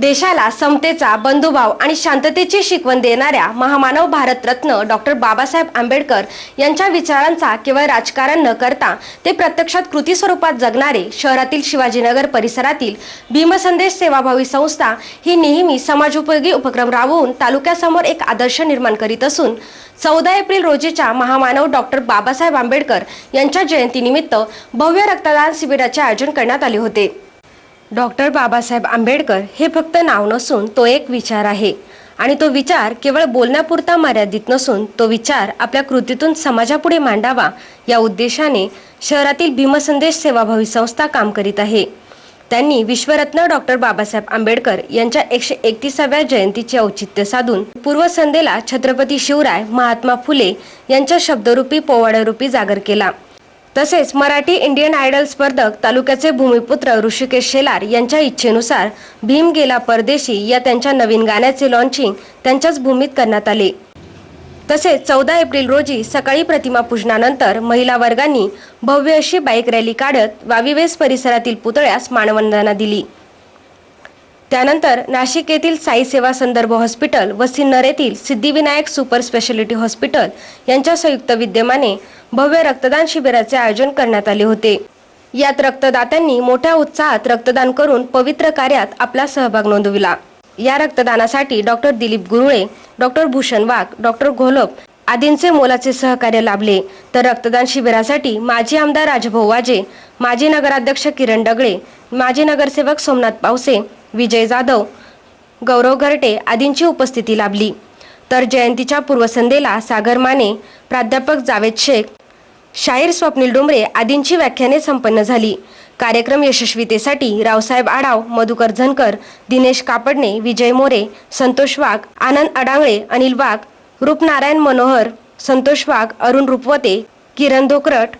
देशाला समतेचा बंधुभाव आणि शांततेची शिकवण देणाऱ्या महामानव भारतरत्न डॉक्टर बाबासाहेब आंबेडकर यांच्या विचारांचा केवळ राजकारण न करता ते प्रत्यक्षात कृती स्वरूपात जगणारे शहरातील शिवाजीनगर परिसरातील भीमसंदेश सेवाभावी संस्था ही नेहमी समाजोपयोगी उपक्रम राबवून तालुक्यासमोर एक आदर्श निर्माण करीत असून चौदा एप्रिल रोजीच्या महामानव डॉक्टर बाबासाहेब आंबेडकर यांच्या जयंतीनिमित्त भव्य रक्तदान शिबिराचे आयोजन करण्यात आले होते. डॉक्टर बाबासाहेब आंबेडकर हे फक्त नाव नसून तो एक विचार आहे. आणि तो विचार केवळ बोलण्यापुरता मर्यादित नसून तो विचार आपल्या कृतीतून समाजापुढे मांडावा या उद्देशाने शहरातील भीमसंदेश सेवाभावी संस्था काम करीत आहे. त्यांनी विश्वरत्न डॉक्टर बाबासाहेब आंबेडकर यांच्या एकशे एकतीसाव्या जयंतीचे औचित्य साधून पूर्वसंध्येला छत्रपती शिवराय महात्मा फुले यांच्या शब्दरूपी पोवाड्यारूपी जागर केला. तसेच मराठी इंडियन आयडल स्पर्धक तालुक्याचे भूमिपुत्र ऋषिकेश शेलार यांच्या इच्छेनुसार भीम गेला परदेशी या त्यांच्या नवीन गाण्याचे लॉन्चिंग त्यांच्याच भूमीत करण्यात आले. तसेच चौदा एप्रिल रोजी सकाळी प्रतिमा पूजनानंतर महिला वर्गांनी भव्य अशी बाईक रॅली काढत वावीवेस परिसरातील पुतळ्यास मानवंदना दिली. त्यानंतर नाशिक येथील साई सेवा संदर्भ हॉस्पिटल व सिन्नर येथील सिद्धिविनायक सुपर स्पेशालिटी हॉस्पिटल यांच्या संयुक्त विद्यमाने भव्य रक्तदान शिबिराचे आयोजन करण्यात आले होते. यात रक्तदात्यांनी मोठ्या उत्साहात रक्तदान करून पवित्र कार्यात आपला सहभाग नोंदविला. या रक्तदानासाठी doctor Dilip Gurule doctor Bhushan Wagh doctor Gholap आदींचे मोलाचे सहकार्य लाभले. तर रक्तदान शिबिरासाठी माजी आमदार राजभाऊ वाजे माजी नगराध्यक्ष किरण डगळे माजी नगरसेवक सोमनाथ पावसे विजय जाधव गौरव घरटे आदींची उपस्थिती लाभली. तर जयंतीच्या पूर्वसंध्येला सागर माने प्राध्यापक जावेद शेख शाहीर स्वप्नील डोंबरे आदींची व्याख्याने संपन्न झाली. कार्यक्रम यशस्वीतेसाठी रावसाहेब आढाव मधुकर झनकर दिनेश कापडणे विजय मोरे संतोष वाघ आनंद अडांगळे अनिल वाघ रूपनारायण मनोहर संतोष वाघ अरुण रुपवते किरण धोकरट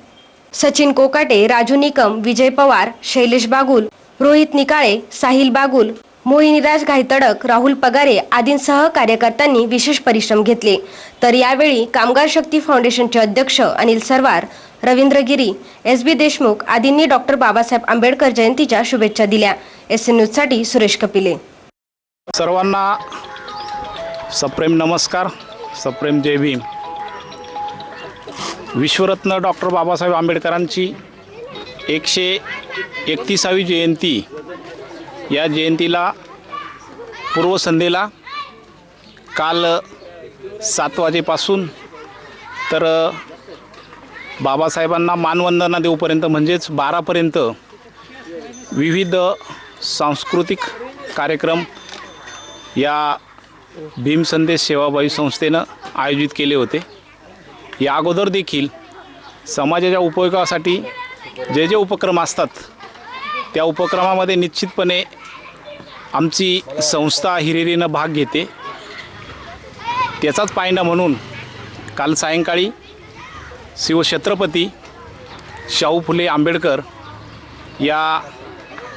सचिन कोकाटे राजू निकम विजय पवार शैलेश बागुल रोहित निकाळे साहिल बागुल मोहिनीराज घायतडक राहुल पगारे आदींसह कार्यकर्त्यांनी विशेष परिश्रम घेतले. तर यावेळी कामगार शक्ती फाउंडेशनचे अध्यक्ष अनिल सरवार रवींद्र गिरी एस बी देशमुख आदींनी डॉक्टर बाबासाहेब आंबेडकर जयंतीच्या शुभेच्छा दिल्या. एस एन न्यूजसाठी सुरेश कपिले. सर्वांना सप्रेम नमस्कार सप्रेम जय भीम. विश्वरत्न डॉक्टर बाबासाहेब आंबेडकरांची एकशे एकतीसावी जयंती या जयंतीला पूर्वसंध्येला काल सात वाजेपासून तर बाबासाहेबांना मानवंदना देऊपर्यंत म्हणजेच बारापर्यंत विविध सांस्कृतिक कार्यक्रम या भीमसंदेश सेवाभावी संस्थेनं आयोजित केले होते. या अगोदर देखील समाजाच्या उपयोगासाठी जे जे उपक्रम असतात त्या उपक्रमामध्ये निश्चितपणे आमची संस्था हिरिरीनं भाग घेते. त्याचाच पायंडा म्हणून काल सायंकाळी शिवछत्रपती शाहू फुले आंबेडकर या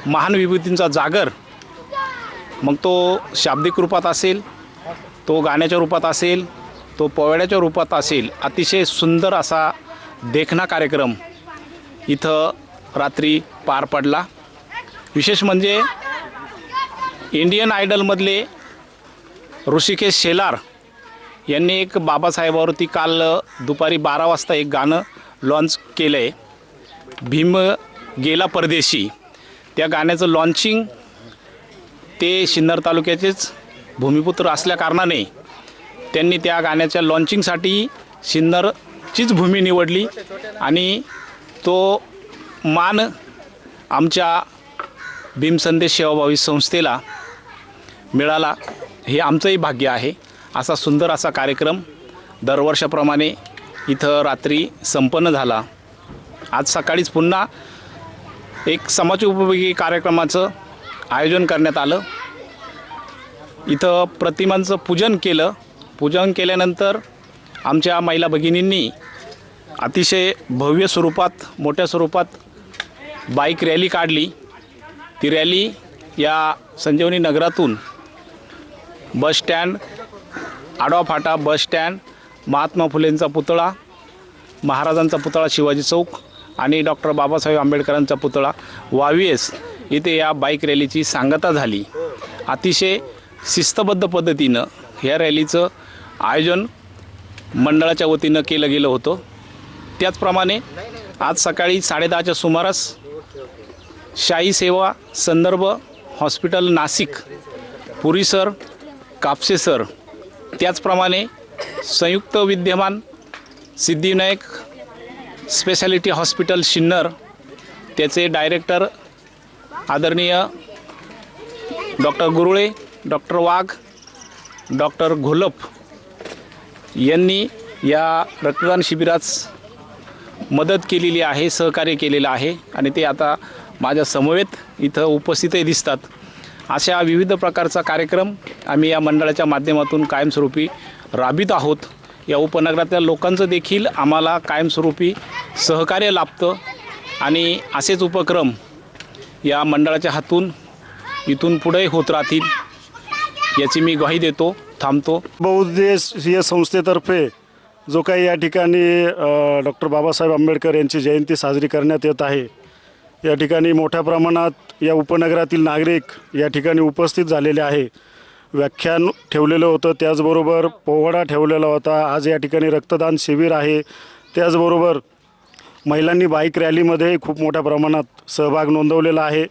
महान विभूतींचा जागर मग तो शाब्दिक रूपात असेल तो गाण्याच्या रूपात असेल तो पोवाड्याच्या रूपात असेल अतिशय सुंदर असा देखणा कार्यक्रम इथं रात्री पार पडला. विशेष म्हणजे इंडियन आयडलमधले ऋषिकेश शेलार यांनी एक बाबासाहेबावरती काल दुपारी बारा वाजता एक गाणं लॉन्च केलं आहे भीम गेला परदेशी. त्या गाण्याचं लॉन्चिंग ते सिन्नर तालुक्याचेच भूमिपुत्र असल्या कारणाने त्यांनी त्या गाण्याच्या लॉन्चिंगसाठी सिन्नरचीच भूमी निवडली आणि तो मान आमच्या भीमसंदेश सेवाभावी संस्थेला मिळाला. हे आमचंही भाग्य आहे. असा सुंदर असा कार्यक्रम दरवर्षाप्रमाणे इथं रात्री संपन्न झाला. आज सकाळीच पुन्हा एक समाज उपयोगी कार्यक्रमाचं आयोजन करण्यात आलं. इथं प्रतिमांचं पूजन केलं. पूजन केल्यानंतर आमच्या महिला भगिनींनी अतिशय भव्य स्वरूपात मोठ्या स्वरूपात बाईक रॅली काढली. ती रॅली या संजीवनी नगरातून बस स्टँड आडवा फाटा बस स्टँड महात्मा फुलेंचा पुतळा महाराजांचा पुतळा शिवाजी चौक आणि डॉक्टर बाबासाहेब आंबेडकरांचा पुतळा वावीएस इथे या बाईक रॅलीची सांगता झाली. अतिशय शिस्तबद्ध पद्धतीनं ह्या रॅलीचं आयोजन मंडळाच्या वतीनं केलं गेलं होतं. त्याचप्रमाणे आज सकाळी साडेदहाच्या सुमारास शाही सेवा संदर्भ hospital Nashik Puri sir Kapse sir. त्याचप्रमाणे संयुक्त विद्यमान सिद्धिविनायक स्पेशालिटी हॉस्पिटल शिन्नर त्याचे डायरेक्टर आदरणीय doctor Gurule doctor Wagh doctor Gholap यांनी या रक्तदान शिबिरास मदत केलेली आहे सहकार्य केलेलं आहे आणि ते आता माझ्या समवेत इथं उपस्थितही दिसतात. अशा विविध प्रकारचा कार्यक्रम आम्ही या मंडळाच्या माध्यमातून कायमस्वरूपी राबित आहोत. या उपनगरातल्या लोकांचं देखील आम्हाला कायमस्वरूपी सहकार्य लाभतं आणि असेच उपक्रम या मंडळाच्या हातून इथून पुढे होत राहतील याची मी ग्वाही देतो थांबतो. बहुउद्देशीय संस्थेतर्फे जो काही या ठिकाणी डॉक्टर बाबासाहेब आंबेडकर यांची जयंती साजरी करण्यात येत आहे या ठिकाणी मोठ्या प्रमाणात या उपनगरातील नागरिक या ठिकाणी उपस्थित झालेले आहे. व्याख्यान ठेवलेलं होतं त्याचबरोबर पोवाडा ठेवलेला होता. आज या ठिकाणी रक्तदान शिबिर आहे. त्याचबरोबर महिलांनी बाईक रॅलीमध्ये खूप मोठ्या प्रमाणात सहभाग नोंदवलेला आहे.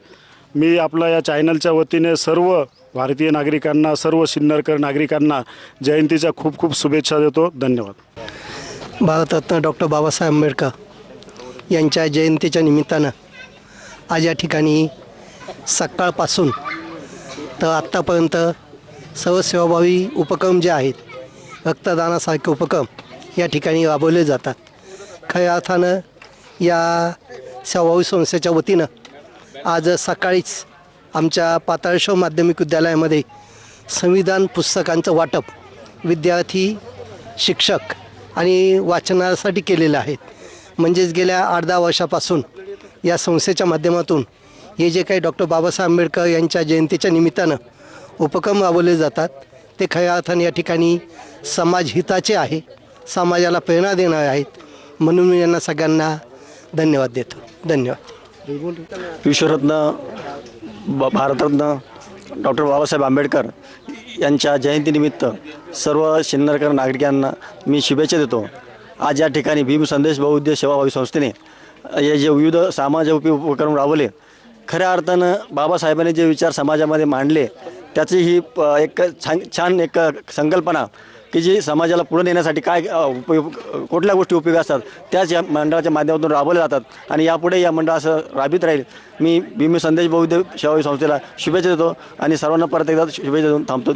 मी आपला या चॅनलच्या वतीने सर्व भारतीय नागरिकांना सर्व सिन्नरकर नागरिकांना जयंतीच्या खूप खूप शुभेच्छा देतो. धन्यवाद. भारतरत्न डॉक्टर बाबासाहेब आंबेडकर यांच्या जयंतीच्या निमित्तानं आज या ठिकाणी सकाळपासून तर आत्तापर्यंत सर्व सेवाभावी उपक्रम जे आहेत रक्तदानासारखे उपक्रम या ठिकाणी राबवले जातात. खऱ्या अर्थानं या सेवाभावी संस्थेच्या वतीनं आज सकाळीच आमच्या पाताळेश्वर माध्यमिक विद्यालयामध्ये संविधान पुस्तकांचं वाटप विद्यार्थी शिक्षक आणि वाचनासाठी केलेलं आहेत म्हणजेच गेल्या आठ दहा वर्षापासून या संस्थेच्या माध्यमातून हे जे काही डॉक्टर बाबासाहेब आंबेडकर यांच्या जयंतीच्या निमित्तानं उपक्रम राबवले जातात ते खऱ्या अर्थाने या ठिकाणी समाजहिताचे आहे समाजाला प्रेरणा देणारे आहेत. म्हणून मी यांना सगळ्यांना धन्यवाद देतो. धन्यवाद. विश्वरत्न ब भारतरत्न डॉक्टर बाबासाहेब आंबेडकर यांच्या जयंतीनिमित्त सर्व शिन्नरकर नागरिकांना मी शुभेच्छा देतो. आज या ठिकाणी भीम संदेश बहुउद्देश सेवाभावी संस्थेने हे जे विविध समाजोपी उपक्रम राबवले खऱ्या अर्थानं बाबासाहेबांनी जे विचार समाजामध्ये मांडले त्याची ही प- एक छान छान एक संकल्पना की जी समाजाला पुढे नेण्यासाठी काय उपयोग कुठल्या गोष्टी उपयोगी असतात त्याच या मंडळाच्या माध्यमातून राबवल्या जातात. आणि यापुढे या मंडळ असं राबीत राहील. मी भीमी संदेश बहुदेव सेवा संस्थेला शुभेच्छा देतो आणि सर्वांना परत एकदा शुभेच्छा देऊन थांबतो.